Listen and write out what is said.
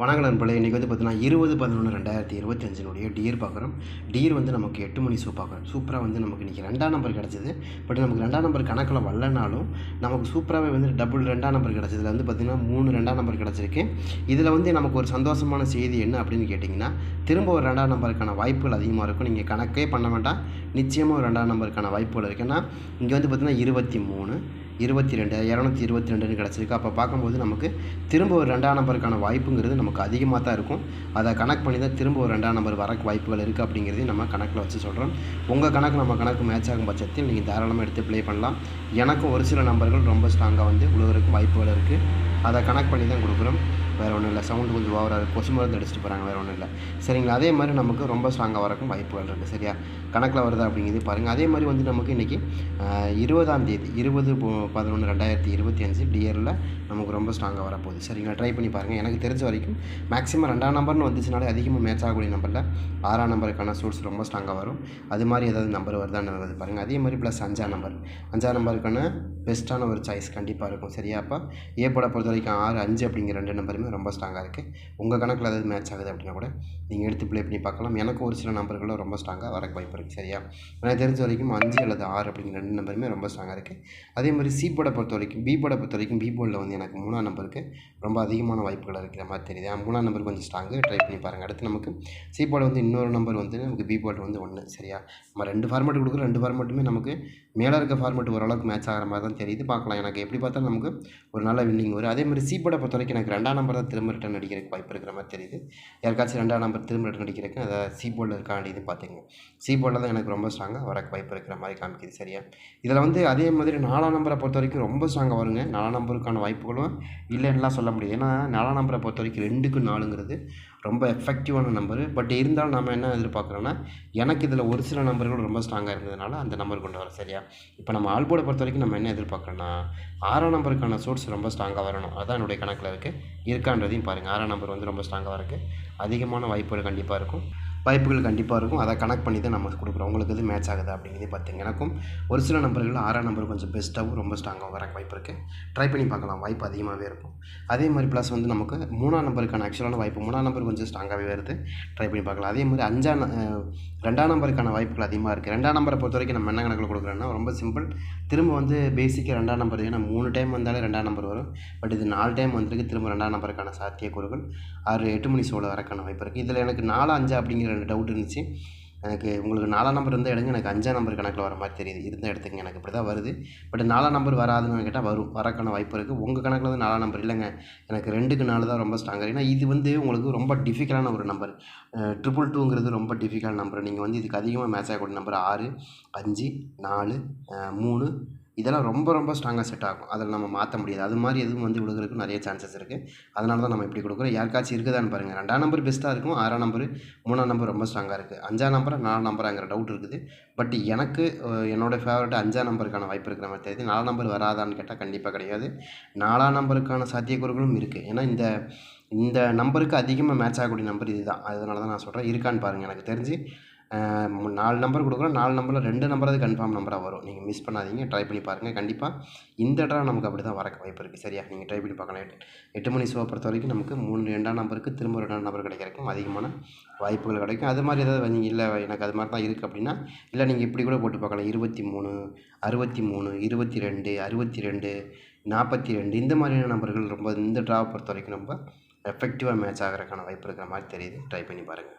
வணக்கம் நண்பர்களே. இன்றைக்கி வந்து பார்த்தீங்கன்னா இருபது பதினொன்று ரெண்டாயிரத்தி இருபத்தஞ்சினுடைய டியர் பார்க்குறோம். டியர் வந்து நமக்கு எட்டு மணி ஷோ பார்க்குறோம். சூப்பராக வந்து நமக்கு இன்றைக்கி ரெண்டாம் நம்பர் கிடச்சிது. பட் நமக்கு ரெண்டாம் நம்பர் கணக்கில் வரலனாலும் நமக்கு சூப்பராகவே வந்து டபுள் ரெண்டாம் நம்பர் கிடச்சதுல வந்து பார்த்திங்கன்னா மூணு ரெண்டாம் நம்பர் கிடச்சிருக்கு. இதில் வந்து நமக்கு ஒரு சந்தோஷமான செய்தி என்ன அப்படின்னு கேட்டிங்கன்னா திரும்ப ஒரு ரெண்டாம் நம்பருக்கான வாய்ப்புகள் அதிகமாக இருக்கும். நீங்கள் கணக்கே பண்ண வேண்டாம். நிச்சயமாக ஒரு ரெண்டாம் நம்பருக்கான வாய்ப்புகள் இருக்குது ஏன்னா இங்கே வந்து பார்த்திங்கன்னா இருபத்தி மூணு இருபத்தி ரெண்டு இரநூத்தி இருபத்தி ரெண்டுன்னு கிடச்சிருக்கு. அப்போ பார்க்கும்போது நமக்கு திரும்ப ஒரு ரெண்டாம் நம்பருக்கான வாய்ப்புங்கிறது நமக்கு அதிகமாக தான் இருக்கும். அதை கணக்கு பண்ணி தான் திரும்ப ஒரு ரெண்டாம் நம்பர் வரக்கு வாய்ப்புகள் இருக்குது அப்படிங்கிறதையும் நம்ம கணக்கில் வச்சு சொல்கிறோம் உங்கள் கணக்கு நம்ம கணக்கு மேட்ச் ஆகும் பட்சத்தில் நீங்கள் தாராளமாக எடுத்து ப்ளே பண்ணலாம். எனக்கும் ஒரு சில நம்பர்கள் ரொம்ப ஸ்ட்ராங்காக வந்து உழுவுறதுக்கு வாய்ப்புகள் இருக்குது அதை கணக்கு பண்ணி தான் கொடுக்குறோம். வேறு ஒன்றும் இல்லை. சவுண்டு கொஞ்சம் ஓவராக கொசு மருந்து அடிச்சுட்டு போகிறாங்க வேறு ஒன்றும் இல்லை. சரிங்களா? அதே மாதிரி நமக்கு ரொம்ப ஸ்ட்ராங்காக வரக்கும் வாய்ப்புகள் இருக்குது சரியா? கணக்கில் வருதா அப்படிங்கிறது பாருங்கள் அதே மாதிரி வந்து நமக்கு இன்றைக்கி இருபதாம் தேதி இருபது பதினொன்று ரெண்டாயிரத்தி இருபத்தி அஞ்சு டியரில் நமக்கு ரொம்ப ஸ்ட்ராங்காக வரப்போகுது. சரிங்களா? ட்ரை பண்ணி பாருங்கள் எனக்கு தெரிஞ்ச வரைக்கும் மேக்ஸிமம் ரெண்டாம் நம்பர்னு வந்துச்சுனாலே அதிகமாக மேட்ச் ஆகக்கூடிய நம்பரில் ஆறாம் நம்பருக்கான சூட்ஸ் ரொம்ப ஸ்ட்ராங்காக வரும். அது மாதிரி ஏதாவது நம்பர் வருதான்னு வருது பாருங்கள் அதே மாதிரி ப்ளஸ் அஞ்சாம் நம்பர் அஞ்சாம் நம்பருக்கான பெஸ்ட்டான ஒரு சாய்ஸ் கண்டிப்பாக இருக்கும். சரியா? அப்போ ஏ பட பொறுத்த வரைக்கும் ஆறு அஞ்சு அப்படிங்கிற ரெண்டு நம்பருமே ரொம்ப ஸ்ட்ராங்காக இருக்குது உங்கள் கணக்கில் அது மேட்ச் ஆகுது அப்படின்னா கூட நீங்கள் எடுத்து ப்ளே பண்ணி பார்க்கலாம். எனக்கு ஒரு சில நம்பர்களும் ரொம்ப ஸ்ட்ராங்காக வரக்கு வாய்ப்பு இருக்குது சரியா? எனக்கு தெரிஞ்ச வரைக்கும் அஞ்சு அல்லது ஆறு அப்படிங்கிற ரெண்டு நம்பருமே ரொம்ப ஸ்ட்ராங்காக இருக்குது அதே மாதிரி சி போர்டை பொறுத்த வரைக்கும் பி போர்டை பொறுத்த வரைக்கும் பி போர்டில் வந்து எனக்கு மூணாம் நம்பருக்கு ரொம்ப அதிகமான வாய்ப்புகள் இருக்கிற மாதிரி தெரியுது. மூணாம் நம்பர் கொஞ்சம் ஸ்ட்ராங்கு ட்ரை பண்ணி பாருங்கள் அடுத்து நமக்கு சி போர்டு வந்து இன்னொரு நம்பர் வந்து நமக்கு பி போர்டு வந்து ஒன்று சரியா? நம்ம ரெண்டு ஃபார்மேட் கொடுக்குற ரெண்டு ஃபார்மேட்டுமே நமக்கு மேலே இருக்க ஃபார்மேட் ஓரளவுக்கு மேட்ச் ஆகிற மாதிரி தான் தெரியுது. பார்க்கலாம். எனக்கு எப்படி பார்த்தாலும் நமக்கு ஒரு நல்ல வின்னிங் வரும். அதே மாதிரி சி போர்டை பொறுத்த வரைக்கும் எனக்கு ரெண்டாம் நம்பர் தான் திரும்ப ரிட்டன் அடிக்கிறதுக்கு வாய்ப்பு இருக்கிற மாதிரி தெரியுது. யாருக்காச்சும் ரெண்டாம் நம்பர் திரும்ப ரிட்டன் அடிக்கிறதுக்கு அதை சி போர்டில் இருக்கா இது பார்த்துங்க. சி தான் எனக்கு ரொம்ப ஸ்ட்ராங்காக வரக்கு வாய்ப்பு இருக்கிற மாதிரி காமிக்குது சரியா? இதில் வந்து அதே மாதிரி நாலாம் நம்பரை பொறுத்த வரைக்கும் ரொம்ப ஸ்ட்ராங்காக வருங்க. நாலாம் நம்பருக்கான வாய்ப்புகளும் இல்லைன்னுலாம் சொல்ல முடியாது. ஏன்னா நாலாம் நம்பரை பொறுத்த வரைக்கும் ரெண்டுக்கு நாலுங்கிறது ரொம்ப எஃபெக்டிவான நம்பரு பட் இருந்தாலும் நம்ம என்ன எதிர்பார்க்குறோன்னா எனக்கு இதில் ஒரு சில நம்பர்கள் ரொம்ப ஸ்ட்ராங்காக இருந்ததுனால அந்த நம்பர் கொண்டு வர சரியா? இப்போ நம்ம ஆல்போர்டை பொறுத்த வரைக்கும் நம்ம என்ன எதிர்பார்க்குறோன்னா ஆறாம் நம்பருக்கான சோர்ஸ் ரொம்ப ஸ்ட்ராங்காக வரணும். அதான் என்னுடைய கணக்கில் இருக்குது இருக்கான்றதையும் பாருங்கள் ஆறாம் நம்பர் வந்து ரொம்ப ஸ்ட்ராங்காக இருக்குது அதிகமான வாய்ப்புகள் கண்டிப்பாக இருக்கும். வாய்ப்புகள் கண்டிப்பாக இருக்கும். அதை கனெக்ட் பண்ணி தான் நம்ம கொடுக்குறோம். உங்களுக்கு எது மேட்ச் ஆகுது அப்படிங்கிறதே பார்த்துங்க எனக்கும் ஒரு சில நம்பர்கள் ஆறாம் நம்பர் கொஞ்சம் பெஸ்ட்டாகவும் ரொம்ப ஸ்ட்ராங்காகவும் வர வாய்ப்பு இருக்குது ட்ரை பண்ணி பார்க்கலாம். வாய்ப்பு அதிகமாகவே இருக்கும். அதே மாதிரி ப்ளஸ் வந்து நமக்கு மூணாம் நம்பருக்கான ஆக்சுவலான வாய்ப்பு மூணாம் நம்பர் கொஞ்சம் ஸ்ட்ராங்காகவே வருது. ட்ரை பண்ணி பார்க்கலாம். அதே மாதிரி அஞ்சாம் ரெண்டாம் நம்பருக்கான வாய்ப்புகள் அதிகமாக இருக்குது ரெண்டாம் நம்பரை பொறுத்த வரைக்கும் நம்ம என்ன கணக்கில் கொடுக்குறோன்னா ரொம்ப சிம்பிள் திரும்ப வந்து பேசிக்காக ரெண்டாம் நம்பர் ஏன்னா மூணு டைம் வந்தாலே ரெண்டாம் நம்பர் வரும். பட் இது நாலு டைம் வந்திருக்கு திரும்ப ரெண்டாம் நம்பருக்கான சாத்தியக்கூறுகள். ஆறு எட்டு மணி சோழ வரக்கான வாய்ப்பு இருக்குது இதில் எனக்கு நாலு அஞ்சு அப்படிங்கிற ரெண்டு டவுட் இருந்துச்சு. எனக்கு உங்களுக்கு நாலாம் நம்பர் இருந்தால் இடங்க எனக்கு அஞ்சாம் நம்பர் கணக்கில் வர மாதிரி தெரியுது. இருந்தால் இடத்துக்கு எனக்கு இப்படி தான் வருது. பட் நாலாம் நம்பர் வராதுன்னு கேட்டால் வரும் வரக்கான வாய்ப்பு இருக்குது உங்கள் கணக்கில் வந்து நாலாம் நம்பர் இல்லைங்க. எனக்கு ரெண்டுக்கு நாலு தான் ரொம்ப ஸ்ட்ராங்காக ஏன்னா இது வந்து உங்களுக்கு ரொம்ப டிஃபிகல்ட்டான ஒரு நம்பர் ட்ரிபிள் டூங்கிறது ரொம்ப டிஃபிகல்ட் நம்பர் நீங்கள் வந்து இதுக்கு அதிகமாக மேட்ச் ஆகக்கூடிய நம்பர் ஆறு அஞ்சு நாலு மூணு இதெல்லாம் ரொம்ப ரொம்ப ஸ்ட்ராங்காக செட் ஆகும். அதில் நம்ம மாற்ற முடியாது. அது மாதிரி எதுவும் வந்து விழுகிறதுக்கு நிறைய சான்சஸ் இருக்குது அதனால தான் நம்ம இப்படி கொடுக்குறோம். யாருக்காச்சும் இருக்குதான்னு பாருங்கள் ரெண்டாம் நம்பர் பெஸ்ட்டாக இருக்கும். ஆறாம் நம்பர் மூணாம் நம்பர் ரொம்ப ஸ்ட்ராங்காக இருக்குது அஞ்சாம் நம்பர் நாலாம் நம்பராங்கிற டவுட் இருக்குது. பட் எனக்கு என்னோடய ஃபேவரட் அஞ்சாம் நம்பருக்கான வாய்ப்பு இருக்கிற மாதிரி தெரியுது. நாலாம் நம்பர் வராதான்னு கேட்டால் கண்டிப்பாக கிடையாது. நாலாம் நம்பருக்கான சாத்தியக்கூறுகளும் இருக்குது ஏன்னா இந்த இந்த நம்பருக்கு அதிகமாக மேட்ச் ஆகக்கூடிய நம்பர் இது தான் அதனால தான் நான் சொல்கிறேன் இருக்கான்னு பாருங்கள் எனக்கு தெரிஞ்சு நாலு நம்பர் கொடுக்குறோம். நாலு நம்பரில் ரெண்டு நம்பராது கன்ஃபார்ம் நம்பராக வரும். நீங்கள் மிஸ் பண்ணாதீங்க. ட்ரை பண்ணி பாருங்கள் கண்டிப்பாக இந்த ட்ரா நமக்கு அப்படி தான் வரக்க வாய்ப்பு இருக்குது சரியா? நீங்கள் ட்ரை பண்ணி பார்க்கலாம். எட்டு எட்டு மணி ஷோ பொறுத்த வரைக்கும் நமக்கு மூணு ரெண்டாம் நம்பருக்கு திரும்ப ரெண்டாம் நம்பர் கிடைக்கிறக்கும் அதிகமான வாய்ப்புகள் கிடைக்கும். அது மாதிரி ஏதாவது நீங்கள் இல்லை எனக்கு அது மாதிரி தான் இருக்குது அப்படின்னா இல்லை நீங்கள் இப்படி கூட போட்டு பார்க்கலாம். இருபத்தி மூணு அறுபத்தி மூணு இருபத்தி ரெண்டு அறுபத்தி ரெண்டு நாற்பத்தி ரெண்டு இந்த மாதிரியான நம்பர்கள் ரொம்ப இந்த ட்ராவை பொறுத்த வரைக்கும் ரொம்ப எஃபெக்டிவாக மேட்ச் ஆகிறதுக்கான வாய்ப்பு இருக்கிற மாதிரி தெரியுது. ட்ரை பண்ணி பாருங்கள்